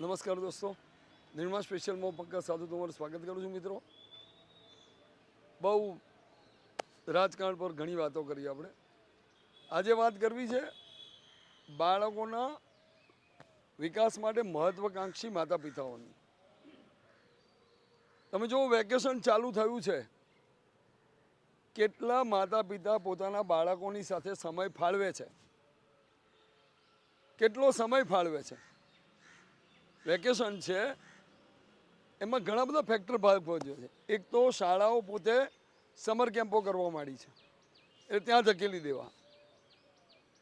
નમસ્કાર દોસ્તો. નિર્મા સ્પેશિયલ મો પક્કા સાધુ તમારું સ્વાગત કરું છું મિત્રો. બહુ રાજકારણ પર ઘણી વાતો કરી આપણે. આજે વાત કરવી છે બાળકોના વિકાસ માટે મહત્વકાંક્ષી માતા પિતાઓની તમે જો વેકેશન ચાલુ થયું છે. કેટલા માતા પિતા પોતાના બાળકોની સાથે સમય ફાળવે છે? કેટલો સમય ફાળવે છે? વેકેશન છે, એમાં ઘણા બધા ફેક્ટર ભાગ પહોંચ્યો છે. એક તો શાળાઓ પોતે સમર કેમ્પો કરવા માંડી છે. એટલે ત્યાં ધકેલી દેવા.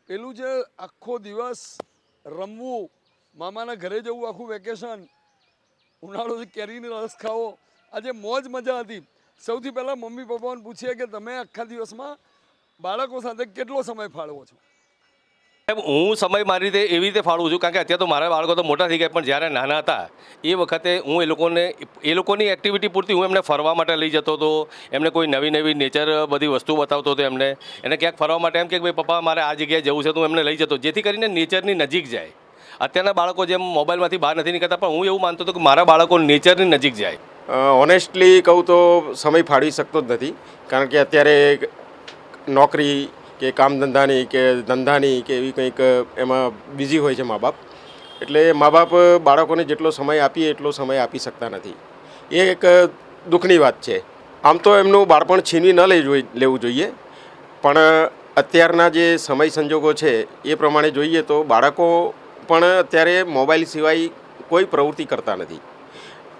પેલું જે આખો દિવસ રમવું, મામાના ઘરે જવું આખું વેકેશન ઉનાળોથી કેરીનો રસ ખાવો, આજે મોજ મજા હતી. સૌથી પહેલાં મમ્મી પપ્પાને પૂછીએ કે તમે આખા દિવસમાં બાળકો સાથે કેટલો સમય ફાળવો છો? હું સમય મારી રીતે એવી રીતે ફાળવું છું, કારણ કે અત્યારે તો મારા બાળકો તો મોટા થઈ ગયા, પણ જ્યારે નાના હતા, એ વખતે હું એ લોકોને, એ લોકોની એક્ટિવિટી પૂરતી હું એમને ફરવા માટે લઈ જતો હતો, એમને કોઈ નવી નવી નેચર બધી વસ્તુ બતાવતો હતો એમને. એને ક્યાંક ફરવા માટે એમ કે ભાઈ પપ્પા, મારે આ જગ્યાએ જવું છે, તો હું એમને લઈ જતો. જેથી કરીને નેચરની નજીક જાય. અત્યારના બાળકો જેમ મોબાઈલમાંથી બહાર નથી નીકળતા, પણ હું એવું માનતો હતો કે મારા બાળકો નેચરની નજીક જાય. ઓનેસ્ટલી કહું તો સમય ફાળવી શકતો જ નથી, કારણ કે અત્યારે નોકરી કે કામ ધંધાની કે ધંધાની કે એવી કંઈક, એમાં બિઝી હોય છે મા બાપ. એટલે મા બાપ બાળકોને જેટલો સમય આપીએ એટલો સમય આપી શકતા નથી. એ એક દુઃખની વાત છે. આમ તો એમનું બાળપણ છીનવી ન લઈ લેવું જોઈએ. પણ અત્યારના જે સમય સંજોગો છે, એ પ્રમાણે જોઈએ તો બાળકો પણ અત્યારે મોબાઈલ સિવાય કોઈ પ્રવૃત્તિ કરતા નથી.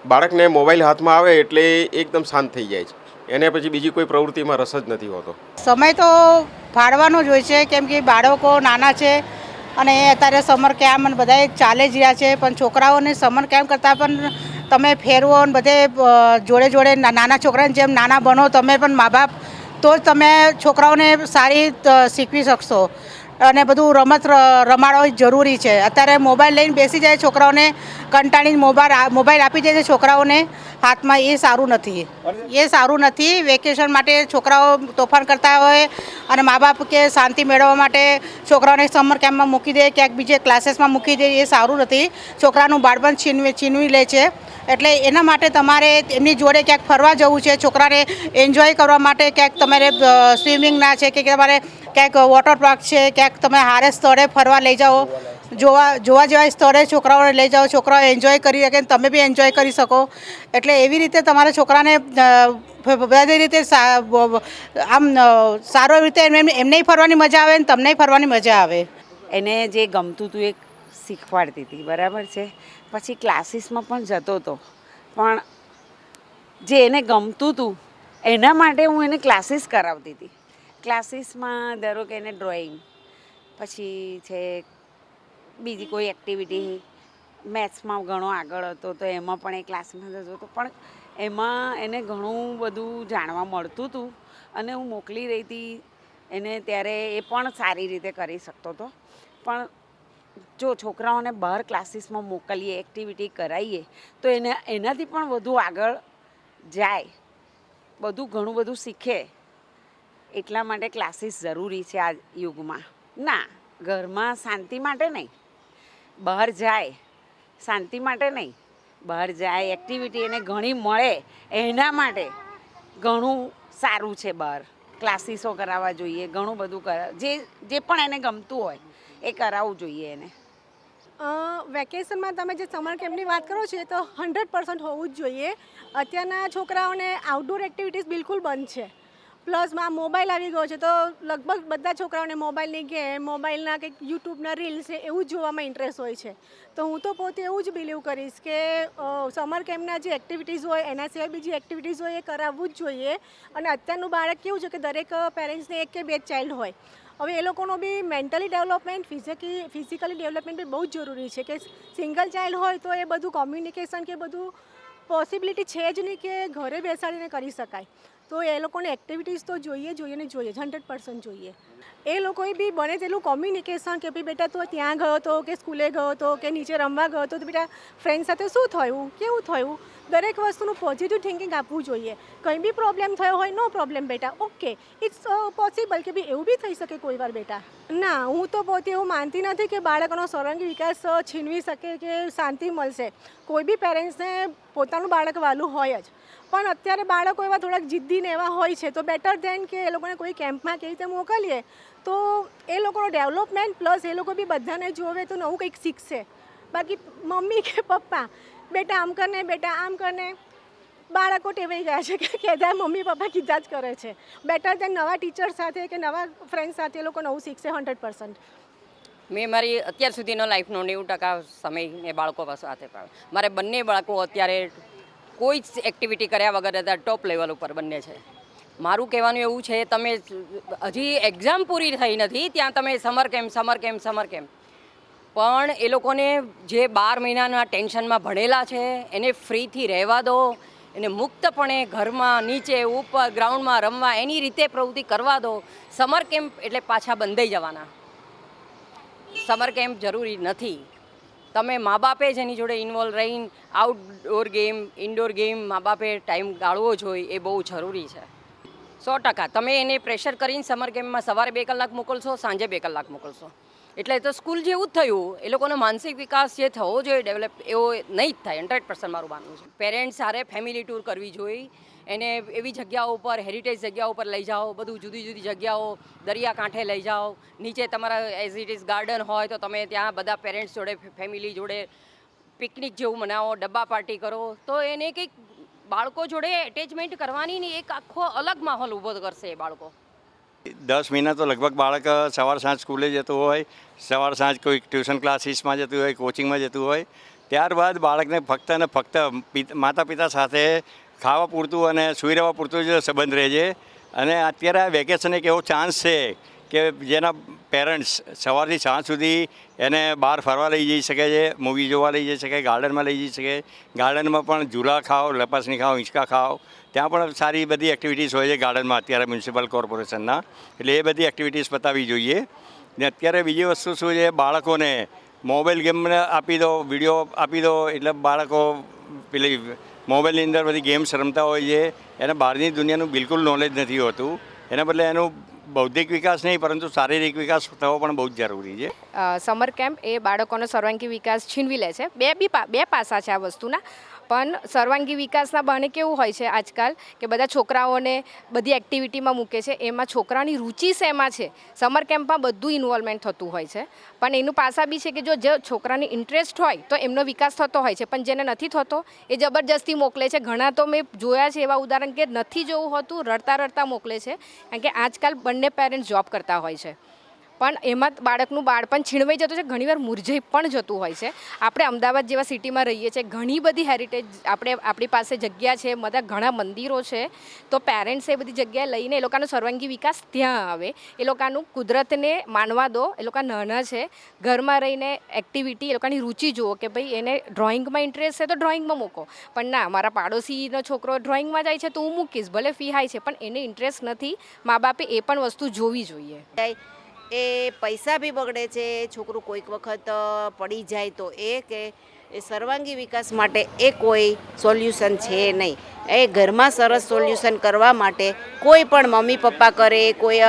બાળકને મોબાઈલ હાથમાં આવે એટલે એકદમ શાંત થઈ જાય છે. એને પછી બીજી કોઈ પ્રવૃત્તિમાં રસ જ નથી હોતો. સમય તો ફાળવાનો જ હોય છે, કેમ કે બાળકો નાના છે અને એ અત્યારે સમર કેમ્પ અને બધા ચાલે જ રહ્યા છે, પણ છોકરાઓને સમર કેમ્પ કરતાં પણ તમે ફેરવો અને બધે જોડે જોડે નાના છોકરાને જેમ નાના બનો તમે પણ મા બાપ, તો જ તમે છોકરાઓને સારી શીખવી શકશો. અને બધું રમત ર- રમાડવો જરૂરી છે. અત્યારે મોબાઈલ લઈને બેસી જાય છોકરાઓને, કંટાળીને મોબાઈલ મોબાઈલ આપી જાય છે છોકરાઓને હાથમાં એ સારું નથી. એ સારું નથી વેકેશન માટે છોકરાઓ તોફાન કરતા હોય અને મા બાપ કે શાંતિ મેળવવા માટે છોકરાઓને સમર કેમ્પમાં મૂકી દે ક્યાંક બીજે ક્લાસીસમાં મૂકી દે એ સારું નથી. છોકરાનું બાળપણ છીનવી છીનવી લે છે. એટલે એના માટે તમારે એમની જોડે ક્યાંક ફરવા જવું છે છોકરાને એન્જોય કરવા માટે ક્યાંક તમારે સ્વિમિંગના છે કે તમારે ક્યાંક વોટર પાર્ક છે ક્યાંક તમે હારે સ્થળે ફરવા લઈ જાઓ. જોવા જોવા જેવા સ્થળે છોકરાઓને લઈ જાઓ, છોકરાઓ એન્જોય કરી શકે તમે બી એન્જોય કરી શકો. એટલે એવી રીતે તમારા છોકરાને બધી રીતે આમ સારો રીતે એમને ફરવાની મજા આવે ને તમને ફરવાની મજા આવે. એને જે ગમતું હતું એ શીખવાડતી હતી, બરાબર છે? પછી ક્લાસીસમાં પણ જતો હતો પણ જે એને ગમતું હતું એના માટે હું એને ક્લાસીસ કરાવતી હતી. ક્લાસીસમાં ધારો કે એને ડ્રોઈંગ પછી છે બીજી કોઈ એક્ટિવિટી મેથ્સમાં ઘણો આગળ હતો તો એમાં પણ એ ક્લાસમાં જતો હતો. પણ એમાં એને ઘણું બધું જાણવા મળતું હતું અને હું મોકલી રહી હતી એને ત્યારે એ પણ સારી રીતે કરી શકતો હતો પણ જો છોકરાઓને બહાર ક્લાસીસમાં મોકલીએ એક્ટિવિટી કરાવીએ તો એને એનાથી પણ વધુ આગળ જાય. બધું ઘણું બધું શીખે. એટલા માટે ક્લાસીસ જરૂરી છે આ યુગમાં. ના, ઘરમાં શાંતિ માટે નહીં. બહાર જાય, શાંતિ માટે નહીં. બહાર જાય એક્ટિવિટી એને ઘણી મળે, એના માટે ઘણું સારું છે બહાર. ક્લાસીસો કરાવવા જોઈએ, ઘણું બધું કરા, જે જે પણ એને ગમતું હોય, એ કરાવવું જોઈએ એને. વેકેશનમાં તમે જે સમર કેમ્પની વાત કરો છો, એ તો હંડ્રેડ પર્સન્ટ હોવું જ જોઈએ. અત્યારના છોકરાઓને આઉટડોર એક્ટિવિટીઝ બિલકુલ બંધ છે. પ્લસમાં મોબાઈલ આવી ગયો છે, તો લગભગ બધા છોકરાઓને મોબાઈલની ગેમ મોબાઈલના કંઈક યુટ્યુબના રીલ્સ એવું જ જોવામાં ઇન્ટરેસ્ટ હોય છે. તો હું તો પોતે એવું જ બિલીવ કરીશ કે સમર કેમ્પના જે એક્ટિવિટીઝ હોય એના સિવાય બીજી એક્ટિવિટીઝ હોય, એ કરાવવું જ જોઈએ. અને અત્યારનું બાળક કેવું છે કે દરેક પેરેન્ટ્સને એક કે બે ચાઇલ્ડ હોય. હવે એ લોકોનો બી mentally development physically physically development બી બહુ જ જરૂરી છે કે સિંગલ ચાઇલ્ડ હોય તો એ બધું કોમ્યુનિકેશન કે બધું પોસિબિલિટી છે જ નહીં કે ઘરે બેસાડીને કરી શકાય. તો એ લોકોને એક્ટિવિટીઝ તો જોઈએ જોઈએ ને જોઈએ, જ હંડ્રેડ પર્સન્ટ જોઈએ. એ લોકોએ બી બને તેટલું કોમ્યુનિકેશન કે ભાઈ બેટા તું ત્યાં ગયો હતો કે સ્કૂલે ગયો હતો કે નીચે રમવા ગયો હતો તો બેટા ફ્રેન્ડ સાથે શું થયું? કેવું થયું? દરેક વસ્તુનું પોઝિટિવ થિંકિંગ આપવું જોઈએ. કંઈ બી પ્રોબ્લેમ થયો હોય નો પ્રોબ્લેમ બેટા. ઓકે ઇટ્સ પોસિબલ કે ભાઈ એવું બી થઈ શકે કોઈ વાર બેટા. ના, હું તો પોતે એવું માનતી નથી કે બાળકનો સર્વાંગી વિકાસ છીનવી શકે કે શાંતિ મળશે. કોઈ બી પેરેન્ટ્સને પોતાનું બાળક વાલું હોય જ. પણ અત્યારે બાળકો એવા થોડાક જિદ્દી એવા હોય છે, તો બેટર દેન કે એ લોકોને કોઈ કેમ્પમાં કેવી રીતે મોકલીએ, તો એ લોકોનો ડેવલપમેન્ટ પ્લસ એ લોકો બી બધાને જોવે તો નવું કંઈક શીખશે. બાકી મમ્મી કે પપ્પા, બેટા, આમ કરને બેટા, આમ કરને બાળકો ટેવાઈ ગયા છે કે કહેતા મમ્મી પપ્પા કીધા જ કરે છે. બેટર દેન નવા ટીચર સાથે કે નવા ફ્રેન્ડ સાથે એ લોકો નવું શીખશે હંડ્રેડ પર્સન્ટ મેં મારી અત્યાર સુધીનો લાઈફનો નેવું ટકા સમય મેં બાળકો સાથે પાડ્યો. મારે બંને બાળકો અત્યારે કોઈ જ એક્ટિવિટી કર્યા વગર અત્યારે ટોપ લેવલ ઉપર બંને છે. મારું કહેવાનું એવું છે, તમે હજી એક્ઝામ પૂરી થઈ નથી, ત્યાં તમે summer camp summer camp summer camp પણ એ લોકોને જે બાર મહિનાના ટેન્શનમાં ભણેલા છે, એને ફ્રીથી રહેવા દો, એને મુક્તપણે ઘરમાં નીચે, ઉપર ગ્રાઉન્ડમાં રમવા, એની રીતે પ્રવૃત્તિ કરવા દો. સમર કેમ્પ એટલે પાછા બંધાઈ જવાના. સમર કેમ્પ જરૂરી નથી. તમે મા બાપે જ એની જોડે ઇન્વોલ્વ રહીને આઉટડોર ગેમ ઇન્ડોર ગેમ મા બાપે ટાઈમ ગાળવો જોઈએ એ બહુ જરૂરી છે. સો ટકા. તમે એને પ્રેશર કરીને સમર ગેમમાં સવારે બે કલાક મોકલશો, સાંજે બે કલાક મોકલશો. એટલે તો સ્કૂલ જેવું જ થયું. એ લોકોનો માનસિક વિકાસ જે થવો જોઈએ ડેવલપ એવો નહીં જ થાય. હંડ્રેડ પર્સન્ટ મારું માનવું છે. પેરેન્ટ્સ સારે ફેમિલી ટૂર કરવી જોઈએ એને એવી જગ્યાઓ ઉપર હેરિટેજ જગ્યાઓ ઉપર લઈ જાઓ, બધું જુદી જુદી જગ્યાઓ, દરિયા કાંઠે લઈ જાઓ. નીચે તમારા એઝ ઇટ ઇઝ ગાર્ડન હોય તો તમે ત્યાં બધા પેરેન્ટ્સ જોડે ફેમિલી જોડે પિકનિક જેવું મનાવો, ડબ્બા પાર્ટી કરો. તો એને કંઈક બાળકો જોડે એટેચમેન્ટ કરવાની એક આખો અલગ માહોલ ઊભો કરશે એ બાળકો. દસ મહિના તો લગભગ બાળક સવાર સાંજ સ્કૂલે જતું હોય, સવાર સાંજ કોઈ ટ્યુશન ક્લાસીસમાં જતું હોય કોચિંગમાં જતું હોય. ત્યારબાદ બાળકને ફક્ત અને ફક્ત માતા પિતા સાથે ખાવા પૂરતું અને સુઈ રહેવા પૂરતું જ સંબંધ રહે છે અને અત્યારે આ વેકેશન એક એવો ચાન્સ છે કે જેના પેરેન્ટ્સ સવારથી સાંજ સુધી એને બહાર ફરવા લઈ જઈ શકે છે મૂવી જોવા લઈ જઈ શકે ગાર્ડનમાં લઈ જઈ શકે. ગાર્ડનમાં પણ ઝૂલા ખાઓ, લપાસણી ખાઓ, હિંચકા ખાઓ. ત્યાં પણ સારી બધી એક્ટિવિટીઝ હોય છે ગાર્ડનમાં અત્યારે મ્યુનિસિપલ કોર્પોરેશનના એટલે એ બધી એક્ટિવિટીઝ બતાવવી જોઈએ. ને અત્યારે બીજી વસ્તુ શું છે, બાળકોને મોબાઈલ ગેમને આપી દો વીડિયો આપી દો, એટલે બાળકો પેલી મોબાઈલની અંદર બધી ગેમ્સ રમતા હોય છે. એને બહારની દુનિયાનું બિલકુલ નોલેજ નથી હોતું. એના બદલે એનું બૌદ્ધિક વિકાસ નહીં, પરંતુ શારીરિક વિકાસ થવો પણ બહુ જ જરૂરી છે. સમર કેમ્પ એ બાળકોનો સર્વાંગી વિકાસ છીનવી લે છે. બે બી બે પાસા છે આ વસ્તુના. પણ સર્વાંગી વિકાસના બહાને કેવું હોય છે આજકાલ કે બધા છોકરાઓને બધી એક્ટિવિટીમાં મૂકે છે, એમાં છોકરાની રુચિ શેમાં છે? સમર કેમ્પમાં બધું ઇન્વોલ્વમેન્ટ થતું હોય છે. પણ એનું પાસા બી છે કે જો જે છોકરાની ઇન્ટરેસ્ટ હોય તો એમનો વિકાસ થતો હોય છે, પણ જેને નથી થતો એ જબરજસ્તી મોકલે છે. ઘણા તો મેં જોયા છે એવા ઉદાહરણ કે નથી જોવું હોતું, રડતા રડતા મોકલે છે. કારણ કે આજકાલ બંને પેરેન્ટ્સ જોબ કરતા હોય છે. પણ એમાં બાળકનું બાળપણ છીણવાઈ જતું છે, ઘણીવાર મુરઝાઈ પણ જતું હોય છે. આપણે અમદાવાદ જેવા સિટીમાં રહીએ છીએ, ઘણી બધી હેરિટેજ આપણે આપણી પાસે જગ્યા છે, બધા ઘણા મંદિરો છે. તો પેરેન્ટ્સ એ બધી જગ્યાએ લઈને એ લોકોનો સર્વાંગી વિકાસ ત્યાં આવે. એ લોકોનું કુદરતને માનવા દો, એ લોકો નાના છે, ઘરમાં રહીને એક્ટિવિટી એ લોકોની રુચિ જુઓ કે ભાઈ એને ડ્રોઈંગમાં ઇન્ટરેસ્ટ છે તો ડ્રોઈંગમાં મૂકો. પણ ના, મારા પાડોશીનો છોકરો ડ્રોઈંગમાં જાય છે તો હું મૂકીશ, ભલે ફી હાઈ છે, પણ એને ઇન્ટરેસ્ટ નથી, મા બાપે એ પણ વસ્તુ જોવી જોઈએ. એ પૈસા બી બગડે છે છોકરું કોઈક વખત પડી જાય તો એ કે એ સર્વાંગી વિકાસ માટે એ કોઈ સોલ્યુશન છે નહીં. એ ઘરમાં સરસ સોલ્યુશન કરવા માટે કોઈ પણ મમ્મી પપ્પા કરે, કોઈ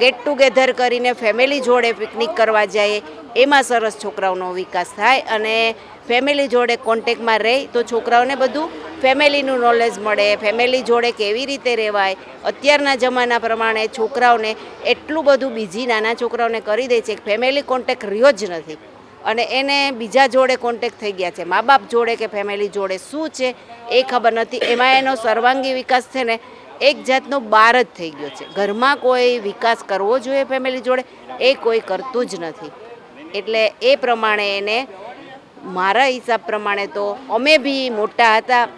ગેટ ટુગેધર કરીને ફેમિલી જોડે પિકનિક કરવા જાય, એમાં સરસ છોકરાઓનો વિકાસ થાય અને ફેમિલી જોડે કોન્ટેકમાં રહે તો છોકરાઓને બધું ફેમિલીનું નોલેજ મળે ફેમિલી જોડે કેવી રીતે રહેવાય. અત્યારના જમાના પ્રમાણે છોકરાઓને એટલું બધું બીજી નાના છોકરાઓને કરી દે છે કે ફેમિલી કોન્ટેક રહ્યો જ નથી. અને એને બીજા જોડે કોન્ટેક થઈ ગયા છે. મા બાપ જોડે કે ફેમિલી જોડે શું છે એ ખબર નથી. એમાં એનો સર્વાંગી વિકાસ છે ને એક જાતનો બાર જ થઈ ગયો છે. ઘરમાં કોઈ વિકાસ કરવો જોઈએ ફેમિલી જોડે એ કોઈ કરતું જ નથી. એટલે એ પ્રમાણે એને મારા હિસાબ પ્રમાણે તો અમે બી મોટા હતા.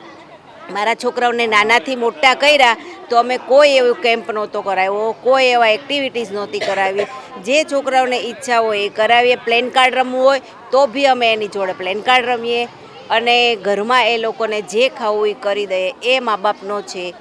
મારા છોકરાઓને નાનાથી મોટા કર્યા તો અમે કોઈ એવો કેમ્પ નહોતો કરાવ્યો, કોઈ એવા એક્ટિવિટીઝ નહોતી કરાવી. જે છોકરાઓને ઈચ્છા હોય એ કરાવીએ. પ્લેન કાર્ડ રમવું હોય તો બી અમે એની જોડે પ્લેન કાર્ડ રમીએ. અને ઘરમાં એ લોકોને જે ખાવું એ કરી દઈએ. એ મા બાપનો છે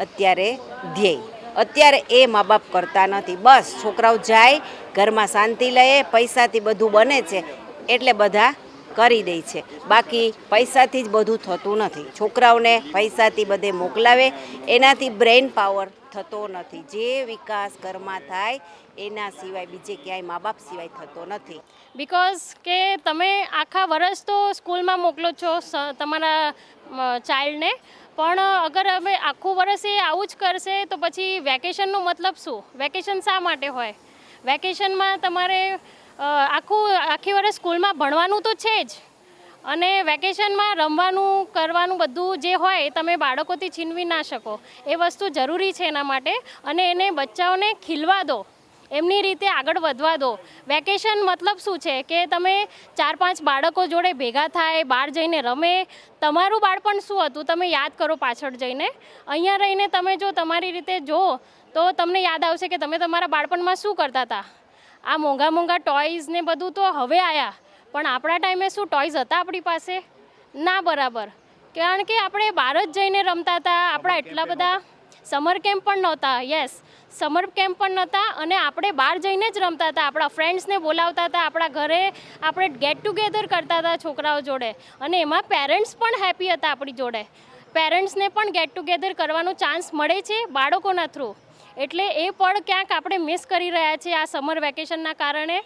અત્યારે ધ્યેય. અત્યારે એ મા બાપ કરતા નથી. બસ છોકરાઓ જાય, ઘરમાં શાંતિ લે, પૈસાથી બધું બને છે. એટલે બધા કરી દે છે. બાકી પૈસાથી જ બધું થતું નથી. છોકરાઓને પૈસાથી બધે મોકલાવે, એનાથી બ્રેન પાવર થતો નથી. જે વિકાસ ઘરમાં થાય, એના સિવાય બીજે ક્યાંય મા બાપ સિવાય થતો નથી. બિકોઝ કે તમે આખા વર્ષ તો સ્કૂલમાં મોકલો છો તમારા ચાઇલ્ડને. પણ અગર અમે આખું વર્ષ એ આવું જ કરશે, તો પછી વેકેશનનો મતલબ શું? વેકેશન શા માટે હોય? વેકેશનમાં તમારે આખું, આખી વર્ષ સ્કૂલમાં ભણવાનું તો છે જ. અને વેકેશનમાં રમવાનું, કરવાનું બધું જે હોય તમે બાળકોથી છીનવી ના શકો. એ વસ્તુ જરૂરી છે એના માટે. અને એને બચ્ચાઓને ખીલવા દો. એમની રીતે આગળ વધવા દો. વેકેશન મતલબ શું છે કે તમે ચાર પાંચ બાળકો જોડે ભેગા થાય, બહાર જઈને રમે. તમારું બાળપણ શું હતું તમે યાદ કરો પાછળ જઈને. અહીંયા રહીને તમે જો તમારી રીતે જો, તો તમને યાદ આવશે કે તમે તમારા બાળપણમાં શું કરતા હતા? આ મોંઘા મોંઘા ટોયઝ ને બધું તો હવે આવ્યા પણ આપણા ટાઈમે શું ટોયઝ હતા આપણી પાસે? ના બરાબર. કારણ કે આપણે બહાર જ જઈને રમતા હતા આપણા એટલા બધા સમર કેમ્પ પણ નહોતા યસ સમર કેમ્પ પણ નહોતા અને આપણે બહાર જઈને જ રમતા હતા આપણા ફ્રેન્ડ્સને બોલાવતા હતા આપણા ઘરે આપણે ગેટ ટુગેધર કરતા હતા છોકરાઓ જોડે. અને એમાં પેરેન્ટ્સ પણ હેપી હતા આપણી જોડે. પેરેન્ટ્સને પણ ગેટ ટુગેધર કરવાનો ચાન્સ મળે છે બાળકોના થ્રુ એટલે એ પણ ક્યાંક આપણે મિસ કરી રહ્યા છીએ આ સમર વેકેશનના કારણે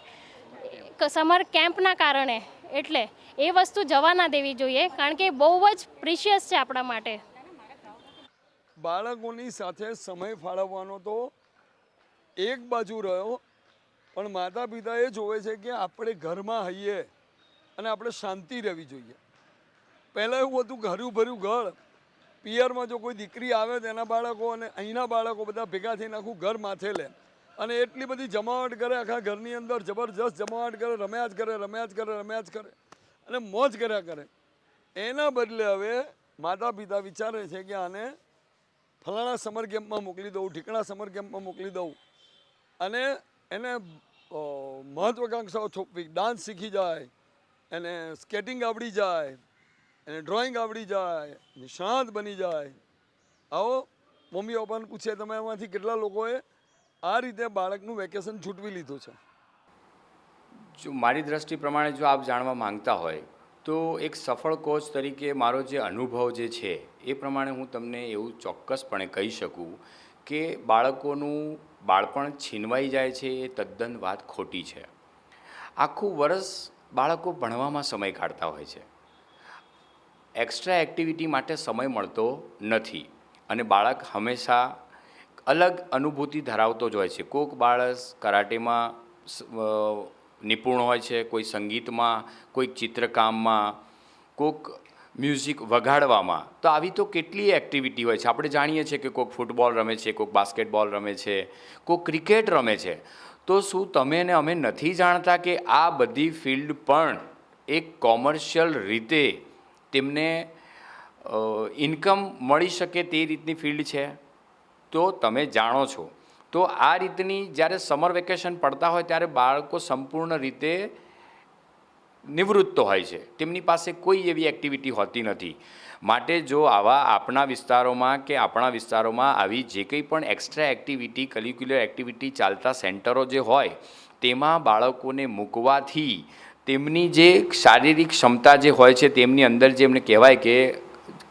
સમર કેમ્પના કારણે. એટલે એ વસ્તુ જવા ના દેવી જોઈએ, કારણ કે બહુ જ પ્રિશિયસ છે આપણા માટે. બાળકોની સાથે સમય ફાળવવાનો તો એક બાજુ રહ્યો, પણ માતા પિતા એ જોવે છે કે આપણે ઘરમાં હઈએ અને આપણે શાંતિ રહેવી જોઈએ. પહેલાં એવું હતું ઘર્યું ભર્યું ઘર પિયરમાં જો કોઈ દીકરી આવે તો એના બાળકો અને અહીંના બાળકો બધા ભેગા થઈને આખું ઘર માથે લે. અને એટલી બધી જમાવટ કરે, આખા ઘરની અંદર જબરજસ્ત જમાવટ કરે રમ્યા જ કરે રમ્યા જ કરે રમ્યા જ કરે અને મોજ કર્યા કરે. એના બદલે હવે માતા પિતા વિચારે છે કે આને ફલાણા સમર કેમ્પમાં મોકલી દઉં ઠીકણા સમર કેમ્પમાં મોકલી દઉં. અને એને મહત્વાકાંક્ષાઓ થોપવી. ડાન્સ શીખી જાય, એને સ્કેટિંગ આવડી જાય એને ડ્રોઈંગ આવડી જાય, નિષ્ણાત બની જાય. આવો, મમ્મી પપ્પાને પૂછે તમે એમાંથી કેટલા લોકોએ આ રીતે બાળકનું વેકેશન છૂટવી લીધું છે? જો મારી દ્રષ્ટિ પ્રમાણે જો આપ જાણવા માંગતા હોય, તો એક સફળ કોચ તરીકે મારો જે અનુભવ જે છે, એ પ્રમાણે હું તમને એવું ચોક્કસપણે કહી શકું કે બાળકોનું બાળપણ છીનવાઈ જાય છે, એ તદ્દન વાત ખોટી છે. આખું વર્ષ બાળકો ભણવામાં સમય કાઢતા હોય છે. એક્સ્ટ્રા એક્ટિવિટી માટે સમય મળતો નથી. અને બાળક હંમેશા અલગ અનુભૂતિ ધરાવતો જ હોય છે. કોઈક બાળક કરાટેમાં નિપુણ હોય છે, કોઈ સંગીતમાં, કોઈક ચિત્રકામમાં કોઈક મ્યુઝિક વગાડવામાં. તો આવી તો કેટલી એક્ટિવિટી હોય છે. આપણે જાણીએ છીએ કે કોઈક ફૂટબોલ રમે છે કોઈક બાસ્કેટબોલ રમે છે કોઈક ક્રિકેટ રમે છે. તો શું તમે ને અમે નથી જાણતા કે આ બધી ફિલ્ડ પણ એક કોમર્શિયલ રીતે તેમને ઇન્કમ મળી શકે તે રીતની ફિલ્ડ છે. તો તમે જાણો છો. તો આ રીતની જ્યારે સમર વેકેશન પડતા હોય ત્યારે બાળકો સંપૂર્ણ રીતે નિવૃત્ત હોય છે. તેમની પાસે કોઈ એવી એક્ટિવિટી હોતી નથી. માટે જો આવા આપણા વિસ્તારોમાં કે આપણા વિસ્તારોમાં આવી જે કંઈ પણ એક્સ્ટ્રા એક્ટિવિટી કલિક્યુલર એક્ટિવિટી ચાલતા સેન્ટરો જે હોય, તેમાં બાળકોને મૂકવાથી તેમની જે શારીરિક ક્ષમતા જે હોય છે, તેમની અંદર જે એમને કહેવાય કે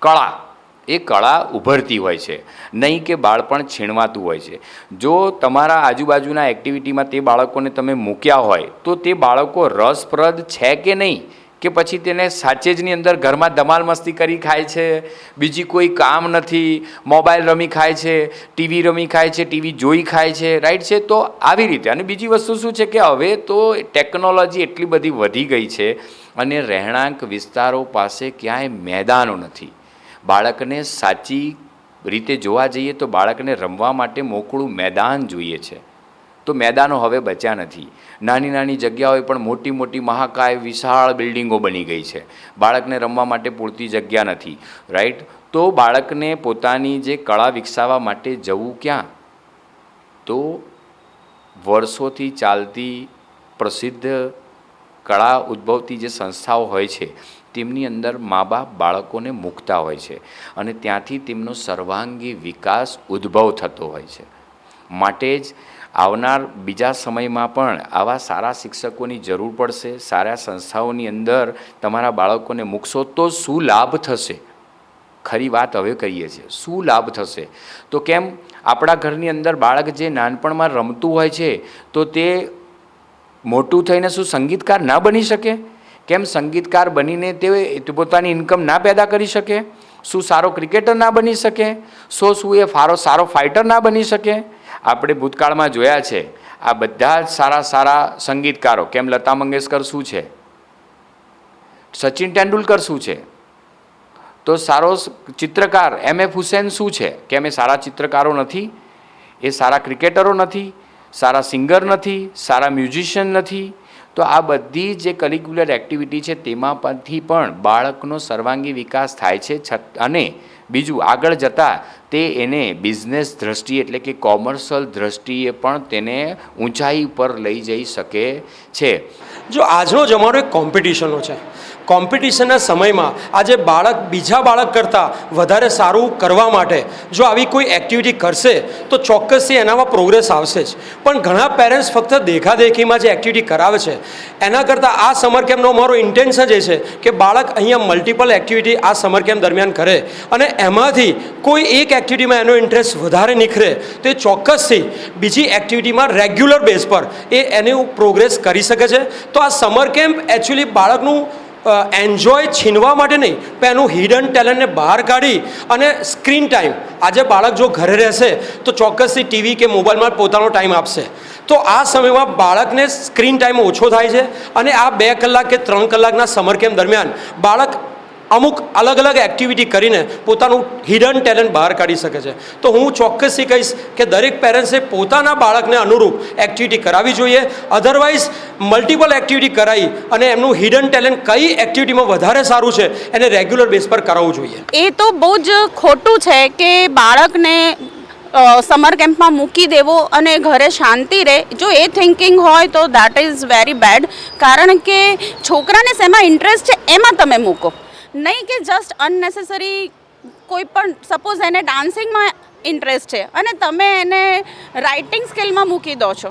કળા, એ કળા ઉભરતી હોય છે. નહીં કે બાળપણ છીણવાતું હોય છે. જો તમારા આજુબાજુના એક્ટિવિટીમાં તે બાળકોને તમે મૂક્યા હોય, તો તે બાળકો રસપ્રદ છે કે નહીં? કે પછી તેને સાચેજની અંદર ઘરમાં ધમાલ મસ્તી કરી ખાય છે, બીજી કોઈ કામ નથી, મોબાઈલ રમી ખાય છે, ટીવી રમી ખાય છે, ટીવી જોઈ ખાય છે રાઈટ છે તો આવી રીતે. અને બીજી વસ્તુ શું છે કે હવે તો ટેકનોલોજી એટલી બધી વધી ગઈ છે અને રહેણાંક વિસ્તારો પાસે ક્યાંય મેદાનો નથી. બાળકને સાચી રીતે જોવા જઈએ તો બાળકને રમવા માટે મોકળું મેદાન જોઈએ છે. તો મેદાનો હવે બચ્યા નથી. નાની નાની જગ્યાઓએ પણ મોટી મોટી મહાકાય વિશાળ બિલ્ડિંગો બની ગઈ છે. બાળકને રમવા માટે પૂરતી જગ્યા નથી. રાઈટ તો બાળકને પોતાની જે કળા વિકસાવવા માટે જવું ક્યાં? તો વર્ષોથી ચાલતી પ્રસિદ્ધ કળા ઉદ્ભવતી જે સંસ્થાઓ હોય છે, તેમની અંદર મા બાપ બાળકોને મૂકતા હોય છે અને ત્યાંથી તેમનો સર્વાંગી વિકાસ ઉદ્ભવ થતો હોય છે. માટે જ આવનાર બીજા સમયમાં પણ આવા સારા શિક્ષકોની જરૂર પડશે, સારા સંસ્થાઓની અંદર તમારા બાળકોને મૂકશો તો શું લાભ થશે? ખરી વાત હવે કહીએ છીએ, શું લાભ થશે? તો કેમ આપણા ઘરની અંદર બાળક જે નાનપણમાં રમતું હોય છે, તો તે મોટું થઈને શું સંગીતકાર ના બની શકે? કેમ સંગીતકાર બનીને તે પોતાની ઇન્કમ ના પેદા કરી શકે? શું સારો ક્રિકેટર ના બની શકે? સો શું એ ફારો સારો ફાઇટર ના બની શકે? આપણે ભૂતકાળમાં જોયા છે, આ બધા જ સારા સારા સંગીતકારો, કેમ લતા મંગેશકર શું છે? સચિન તેંડુલકર શું છે? તો સારો ચિત્રકાર એમ એફ હુસેન શું છે? કે અમે સારા ચિત્રકારો નથી? એ સારા ક્રિકેટરો નથી? સારા સિંગર નથી? સારા મ્યુઝિશિયન નથી? તો આ બધી જે કરિક્યુલર એક્ટિવિટી છે, તેમાં પરથી પણ બાળકનો સર્વાંગી વિકાસ થાય છે, છત, અને બીજું આગળ જતાં તે એને બિઝનેસ દ્રષ્ટિએ એટલે કે કોમર્શિયલ દ્રષ્ટિએ પણ તેને ઊંચાઈ પર લઈ જઈ શકે છે. જો આજનો જમાનો એક કોમ્પિટિશનનો છે. કોમ્પિટિશનના સમયમાં આજે બાળક, બીજા બાળક કરતાં વધારે સારું કરવા માટે જો આવી કોઈ એક્ટિવિટી કરશે, તો ચોક્કસથી એનામાં પ્રોગ્રેસ આવશે જ. પણ ઘણા પેરેન્ટ્સ ફક્ત દેખાદેખીમાં જે એક્ટિવિટી કરાવે છે, એના કરતાં આ સમર કેમ્પનો મારો જ એ છે કે બાળક અહીંયા મલ્ટિપલ એક્ટિવિટી આ સમર કેમ્પ દરમિયાન કરે અને એમાંથી કોઈ એક એક્ટિવિટીમાં એનો ઇન્ટરેસ્ટ વધારે નીખરે, તો એ ચોક્કસથી બીજી એક્ટિવિટીમાં રેગ્યુલર બેઝ પર એ એનું પ્રોગ્રેસ કરી શકે છે. તો આ સમર કેમ્પ એકચ્યુઅલી બાળકનું એન્જોય છીનવા માટે નહીં, પણ એનું હિડન ટેલેન્ટને બહાર કાઢી અને સ્ક્રીન ટાઈમ આજે બાળક જો ઘરે રહેશે, તો ચોક્કસથી ટીવી કે મોબાઈલમાં પોતાનો ટાઈમ આપશે. તો આ સમયમાં બાળકને સ્ક્રીન ટાઈમ ઓછો થાય છે અને આ બે કલાક કે ત્રણ કલાકના સમર કેમ્પ દરમિયાન બાળક અમુક અલગ અલગ એક્ટિવિટી કરીને પોતાનું હિડન ટેલેન્ટ બહાર કાઢી શકે છે. તો હું ચોક્કસથી કહીશ કે દરેક પેરેન્ટ્સે પોતાના બાળકને અનુરૂપ એક્ટિવિટી કરાવવી જોઈએ. અધરવાઇઝ મલ્ટિપલ એક્ટિવિટી કરાવી અને એમનું હિડન ટેલેન્ટ કઈ એક્ટિવિટીમાં વધારે સારું છે, એને રેગ્યુલર બેસ પર કરાવવું જોઈએ. એ તો બહુ જ ખોટું છે કે બાળકને સમર કેમ્પમાં મૂકી દેવો અને ઘરે શાંતિ રહે. જો એ થિંકિંગ હોય તો દેટ ઇઝ વેરી બેડ કારણ કે છોકરાને શેમાં ઇન્ટરેસ્ટ છે, એમાં તમે મૂકો. નહીં કે જસ્ટ અનનેસેસરી કોઈ પણ સપોઝ એને ડાન્સિંગમાં ઇન્ટરેસ્ટ છે અને તમે એને રાઇટિંગ સ્કિલમાં મૂકી દો છો.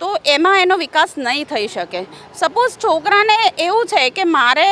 તો એમાં એનો વિકાસ નહીં થઈ શકે. સપોઝ છોકરાને એવું છે કે મારે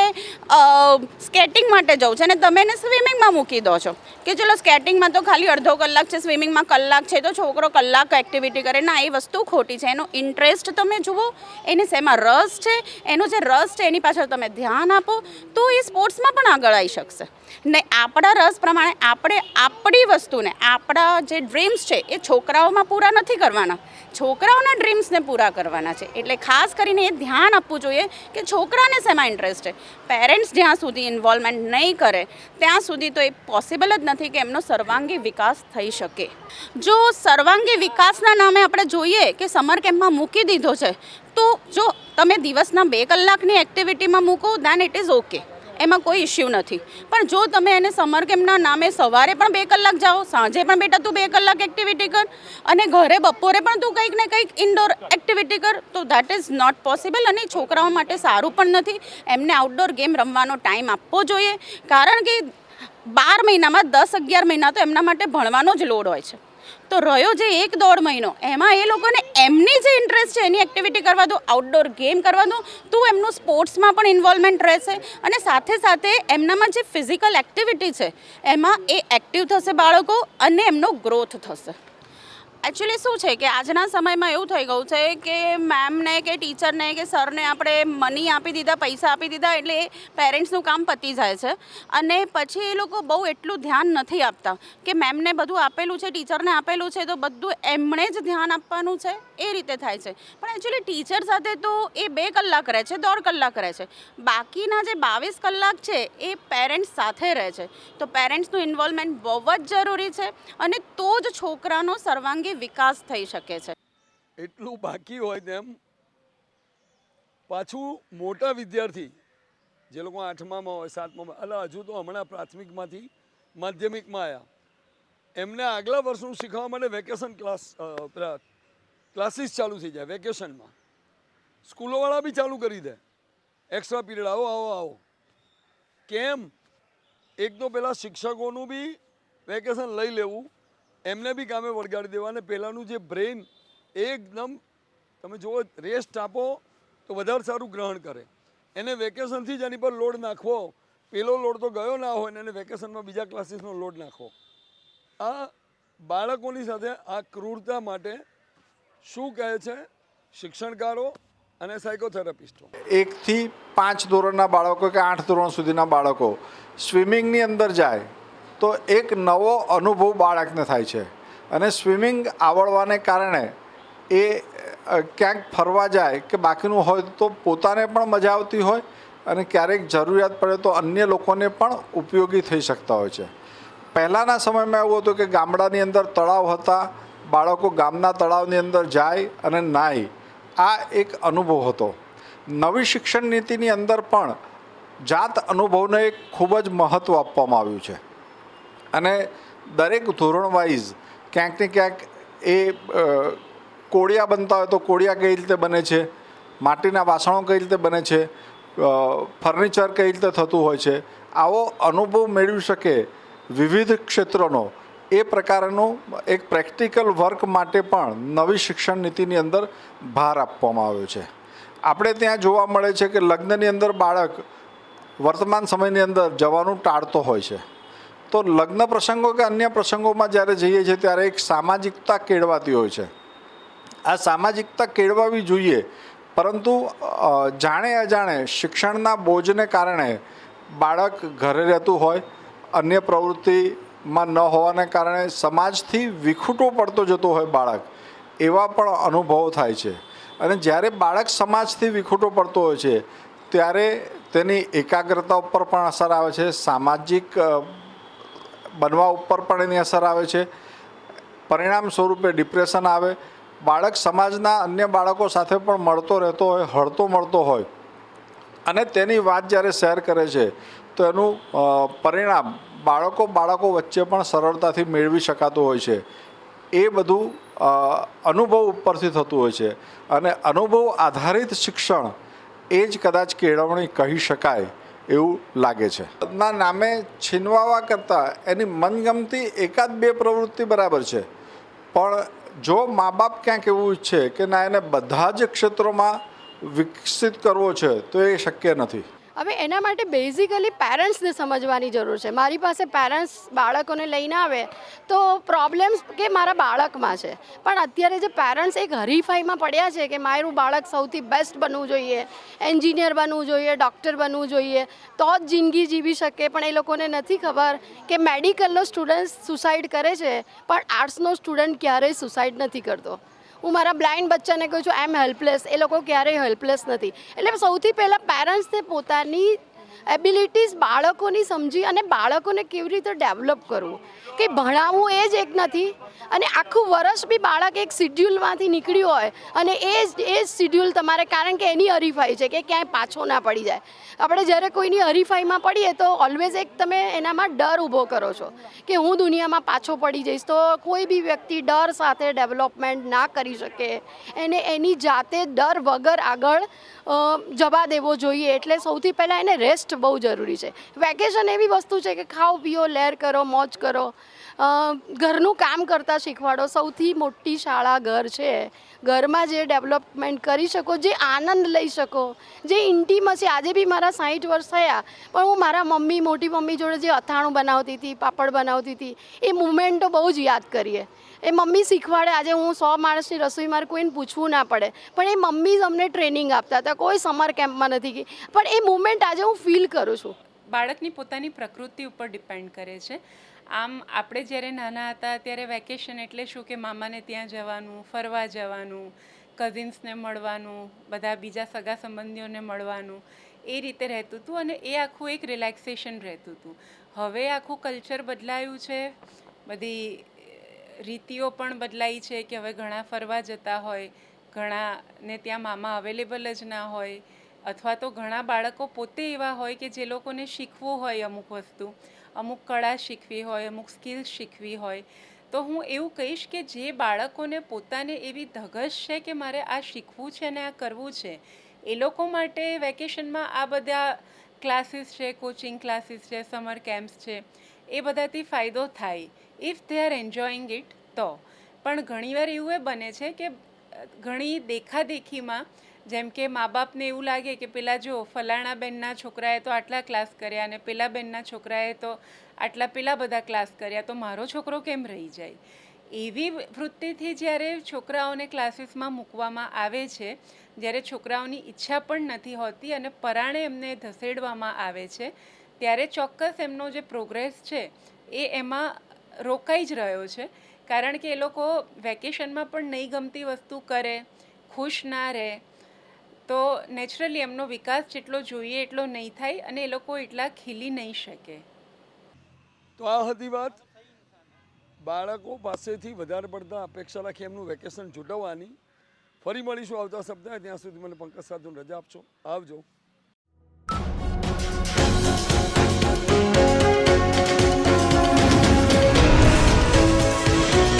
સ્કેટિંગ માટે જવું છે અને તમે એને સ્વિમિંગમાં મૂકી દો છો. કે ચલો સ્કેટિંગમાં તો ખાલી અડધો કલાક છે સ્વિમિંગમાં કલાક છે, તો છોકરો કલાક એક્ટિવિટી કરે. ના, એ વસ્તુ ખોટી છે. એનો ઇન્ટરેસ્ટ તમે જુઓ, એને શેમાં રસ છે? એનો જે રસ છે, એની પાછળ તમે ધ્યાન આપો. તો એ સ્પોર્ટ્સમાં પણ આગળ આવી શકશે. ને આપણા રસ પ્રમાણે આપણે આપણી વસ્તુને, આપણા જે ડ્રીમ્સ છે, એ છોકરાઓમાં પૂરા નથી કરવાના. છોકરાઓના ડ્રીમ્સને પૂરા કરવાના છે. એટલે ખાસ કરીને એ ધ્યાન આપવું જોઈએ કે છોકરાને શેમાં ઇન્ટરેસ્ટ છે? પેરેન્ટ્સ જ્યાં સુધી ઇન્વોલ્વમેન્ટ નહીં કરે, ત્યાં સુધી તો એ પોસિબલ જ નથી કે એમનો સર્વાંગી વિકાસ થઈ શકે. જો સર્વાંગી વિકાસના નામે આપણે જોઈએ કે સમર કેમ્પમાં મૂકી દીધો છે, તો જો તમે દિવસના બે કલાકની એક્ટિવિટીમાં મૂકો દેન ઇટ ઇઝ ઓકે એમાં કોઈ ઇશ્યુ નથી. પણ જો તમે એને સમર કેમ્પના નામે સવારે પણ બે કલાક જાઓ, સાંજે પણ બેટા તું બે કલાક એક્ટિવિટી કર અને ઘરે બપોરે પણ તું કંઈક ને કંઈક ઇન્ડોર એક્ટિવિટી કર, તો દેટ ઇઝ નોટ પોસિબલ અને છોકરાઓ માટે સારું પણ નથી. એમને આઉટડોર ગેમ રમવાનો ટાઈમ આપવો જોઈએ. કારણ કે બાર મહિનામાં દસ અગિયાર મહિના તો એમના માટે ભણવાનો જ લોડ હોય છે. તો રહ્યો જે એક દોઢ મહિનો, એમાં એ લોકોને એમની જે ઇન્ટરેસ્ટ છે, એની એક્ટિવિટી કરવા દો આઉટડોર ગેમ કરવા દો તો એમનું સ્પોર્ટ્સમાં પણ ઇન્વોલ્વમેન્ટ રહેશે અને સાથે સાથે એમનામાં જે ફિઝિકલ એક્ટિવિટી છે, એમાં એ એક્ટિવ થશે બાળકો અને એમનો ગ્રોથ થશે. એકચ્યુઅલી શું છે કે આજના સમયમાં એવું થઈ ગયું છે કે મેમને કે ટીચરને કે સરને આપણે મની આપી દીધા, પૈસા આપી દીધા એટલે પેરેન્ટ્સનું કામ પતી જાય છે. અને પછી એ લોકો બહુ એટલું ધ્યાન નથી આપતા કે મેમને બધું આપેલું છે ટીચરને આપેલું છે, તો બધું એમણે જ ધ્યાન આપવાનું છે, એ રીતે થાય છે. પણ એકચ્યુઅલી ટીચર સાથે તો એ બે કલાક રહે છે, દોઢ કલાક રહે છે. બાકીના જે બાવીસ કલાક છે, એ પેરેન્ટ્સ સાથે રહે છે. તો પેરેન્ટ્સનું ઇન્વોલ્વમેન્ટ બહુ જ જરૂરી છે અને તો જ છોકરાનો સર્વાંગી વિકાસ થઈ શકે છે. એટલું બાકી હોય તેમ પાછું મોટા વિદ્યાર્થી, જે લોકો આઠમામાં હોય, સાતમામાં એટલે હજુ તો હમણાં પ્રાથમિકમાંથી માધ્યમિકમાં આવ્યા એમને આગલા વર્ષનું શીખવા માટે વેકેશન ક્લાસ ક્લાસીસ ચાલુ થઈ જાય વેકેશનમાં સ્કૂલોવાળા બી ચાલુ કરી દે. એક્સ્ટ્રા પીરિયડ આવો આવો આવો. કેમ? એક તો પેલા શિક્ષકોનું બી વેકેશન લઈ લેવું. એમને બી કામે વળગાડી દેવા અને પહેલાંનું જે બ્રેઇન એકદમ તમે જુઓ રેસ્ટ આપો તો વધારે સારું ગ્રહણ કરે. એને વેકેશનથી જ એની પર લોડ નાખવો. પેલો લોડ તો ગયો ના હોય ને એને વેકેશનમાં બીજા ક્લાસીસનો લોડ નાખવો. આ બાળકોની સાથે આ ક્રૂરતા માટે શું કહે છે? શિક્ષણકારો અને સાયકોથેરાપિસ્ટો એકથી પાંચ ધોરણના બાળકો કે આઠ ધોરણ સુધીના બાળકો સ્વિમિંગની અંદર જાય તો એક નવો અનુભવ બાળકને થાય છે. અને સ્વિમિંગ આવડવાને કારણે એ ક્યાંક ફરવા જાય કે બાકીનું હોય તો પોતાને પણ મજા આવતી હોય અને ક્યારેક જરૂરિયાત પડે તો અન્ય લોકોને પણ ઉપયોગી થઈ શકતા હોય છે. પહેલાંના સમયમાં એવું હતું કે ગામડાની અંદર તળાવ હતા, બાળકો ગામના તળાવની અંદર જાય અને નાય આ એક અનુભવ હતો. નવી શિક્ષણ નીતિની અંદર પણ જાત અનુભવને ખૂબ જ મહત્ત્વ આપવામાં આવ્યું છે. અને દરેક ધોરણ વાઇઝ ક્યાંક ને ક્યાંક એ કોળિયા બનતા હોય તો કોળિયા કઈ રીતે બને છે? માટીના વાસણો કઈ રીતે બને છે? ફર્નિચર કઈ રીતે થતું હોય છે? આવો અનુભવ મેળવી શકે વિવિધ ક્ષેત્રોનો. એ પ્રકારનું એક પ્રેક્ટિકલ વર્ક માટે પણ નવી શિક્ષણ નીતિની અંદર ભાર આપવામાં આવ્યો છે. આપણે ત્યાં જોવા મળે છે કે લગ્નની અંદર બાળક વર્તમાન સમયની અંદર જવાનું ટાળતો હોય છે. તો લગ્ન પ્રસંગો કે અન્ય પ્રસંગોમાં જ્યારે જઈએ છીએ ત્યારે એક સામાજિકતા કેળવાતી હોય છે. આ સામાજિકતા કેળવાવી જોઈએ. પરંતુ જાણે અજાણે શિક્ષણના બોજને કારણે બાળક ઘરે રહેતું હોય, અન્ય પ્રવૃત્તિમાં ન હોવાને કારણે સમાજથી વિખૂટો પડતો જતો હોય બાળક, એવા પણ અનુભવો થાય છે. અને જ્યારે બાળક સમાજથી વિખૂટો પડતો હોય છે, ત્યારે તેની એકાગ્રતા ઉપર પણ અસર આવે છે. સામાજિક બનવા ઉપર પણ એની અસર આવે છે. પરિણામ સ્વરૂપે ડિપ્રેશન આવે. બાળક સમાજના અન્ય બાળકો સાથે પણ મળતો રહેતો હોય, હળતો મળતો હોય અને તેની વાત જ્યારે શેર કરે છે, તો એનું પરિણામ બાળકો બાળકો વચ્ચે પણ સરળતાથી મેળવી શકાતું હોય છે. એ બધું અનુભવ ઉપરથી થતું હોય છે. અને અનુભવ આધારિત શિક્ષણ એ જ કદાચ કેળવણી કહી શકાય. એવું લાગે છે. ના, નામે છીનવાવા કરતાં એની મનગમતી એકાદ બે પ્રવૃત્તિ બરાબર છે. પણ જો મા બાપ ક્યાંક એવું ઈચ્છે કે ના, એને બધા જ ક્ષેત્રોમાં વિકસિત કરવો છે, તો એ શક્ય નથી. હવે એના માટે બેઝિકલી પેરેન્ટ્સને સમજવાની જરૂર છે. મારી પાસે પેરેન્ટ્સ બાળકોને લઈને આવે તો પ્રોબ્લેમ્સ કે મારા બાળકમાં છે. પણ અત્યારે જે પેરેન્ટ્સ એક હરીફાઈમાં પડ્યા છે કે મારું બાળક સૌથી બેસ્ટ બનવું જોઈએ એન્જિનિયર બનવું જોઈએ ડૉક્ટર બનવું જોઈએ, તો જ જિંદગી જીવી શકે. પણ એ લોકોને નથી ખબર કે મેડિકલનો સ્ટુડન્ટ સુસાઇડ કરે છે, પણ આર્ટ્સનો સ્ટુડન્ટ ક્યારેય સુસાઇડ નથી કરતો. હું મારા બ્લાઇન્ડ બચ્ચાને કહું છું આઈ એમ હેલ્પલેસ એ લોકો ક્યારેય હેલ્પલેસ નથી. એટલે સૌથી પહેલાં પેરેન્ટ્સને પોતાની એબિલિટીઝ બાળકોની સમજી અને બાળકોને કેવી રીતે ડેવલપ કરવું? કે ભણાવવું એ જ એક નથી. અને આખું વર્ષ બી બાળક એક શિડ્યુલમાંથી નીકળ્યું હોય અને એ જ એ જ શિડ્યુલ તમારે, કારણ કે એની હરીફાઈ છે કે ક્યાંય પાછો ના પડી જાય. આપણે જ્યારે કોઈની હરીફાઈમાં પડીએ તો ઓલવેઝ એક તમે એનામાં ડર ઊભો કરો છો. કે હું દુનિયામાં પાછો પડી જઈશ તો કોઈ બી વ્યક્તિ ડર સાથે ડેવલપમેન્ટ ના કરી શકે. એને એની જાતે ડર વગર આગળ જવા દેવો જોઈએ એટલે સૌથી પહેલાં એને રેસ્ટ બહુ જરૂરી છે. વેકેશન એવી વસ્તુ છે કે ખાઓ, પીઓ લેર કરો, મોજ કરો. ઘરનું કામ કરતાં શીખવાડો. સૌથી મોટી શાળા ઘર છે. ઘરમાં જે ડેવલપમેન્ટ કરી શકો, જે આનંદ લઈ શકો, જે ઇન્ટીમસી આજે બી મારા સાઠ વર્ષ થયા, પણ હું મારા મમ્મી, મોટી મમ્મી જોડે જે અથાણું બનાવતી હતી, પાપડ બનાવતી હતી, એ મુમેન્ટો બહુ જ યાદ કરીએ. એ મમ્મી શીખવાડે. આજે હું સો માણસની રસોઈ મારે કોઈને પૂછવું ના પડે. પણ એ મમ્મી જ અમને ટ્રેનિંગ આપતા હતા. કોઈ સમર કેમ્પમાં નથી ગઈ. પણ એ મુમેન્ટ આજે હું ફીલ કરું છું. બાળકની પોતાની પ્રકૃતિ ઉપર ડિપેન્ડ કરે છે. આમ આપણે જ્યારે નાના હતા ત્યારે વેકેશન એટલે શું કે મામાને ત્યાં જવાનું, ફરવા જવાનું, કઝિન્સને મળવાનું, બધા બીજા સગા સંબંધીઓને મળવાનું. એ રીતે રહેતું હતું અને એ આખું એક રિલેક્સેશન રહેતું હતું. હવે આખું કલ્ચર બદલાયું છે. બધી રીતિઓ પણ બદલાઈ છે કે હવે ઘણા ફરવા જતા હોય, ઘણાને ત્યાં મામા અવેલેબલ જ ના હોય, અથવા તો ઘણા બાળકો પોતે એવા હોય કે જે લોકોને શીખવું હોય અમુક વસ્તુ. અમુક કળા શીખવી હોય, અમુક સ્કિલ્સ શીખવી હોય. તો હું એવું કહીશ કે જે બાળકોને પોતાને એવી ધગશ છે કે મારે આ શીખવું છે ને આ કરવું છે, એ લોકો માટે વેકેશનમાં આ બધા ક્લાસીસ છે, કોચિંગ ક્લાસીસ છે, સમર કેમ્પ્સ છે, એ બધાથી ફાયદો થાય. If they are enjoying it તો. પણ ઘણીવાર એવું એ બને છે કે ઘણી દેખાદેખીમાં, જેમ કે મા બાપને એવું લાગે કે પેલા જો ફલાણા બેનના છોકરાએ તો આટલા ક્લાસ કર્યા અને પેલા બેનના છોકરાએ તો આટલા પેલા બધા ક્લાસ કર્યા, તો મારો છોકરો કેમ રહી જાય? એવી વૃત્તિથી જ્યારે છોકરાઓને ક્લાસીસમાં મૂકવામાં આવે છે, જ્યારે છોકરાઓની ઈચ્છા પણ નથી હોતી અને પરાણે એમને ધસેડવામાં આવે છે, ત્યારે ચોક્કસ એમનો જે પ્રોગ્રેસ છે, એ એમાં રોકાઈ જ રહ્યો છે. કારણ કે એ લોકો વેકેશનમાં પણ નહીં ગમતી વસ્તુ કરે, ખુશ ના રહે. તો નેચરલી એમનો વિકાસ જેટલો જોઈએ એટલો નહીં થાય અને એ લોકો એટલા ખીલી નહીં શકે. તો આ હતી વાત. બાળકો પાસેથી વધારે પડતા અપેક્ષા રાખી એમનું વેકેશન છૂટવવાની ફરી મળીશું આવતા સપ્તાહે. ત્યાં સુધી મને પંકજ સાધુ રજા આપશો આવજો.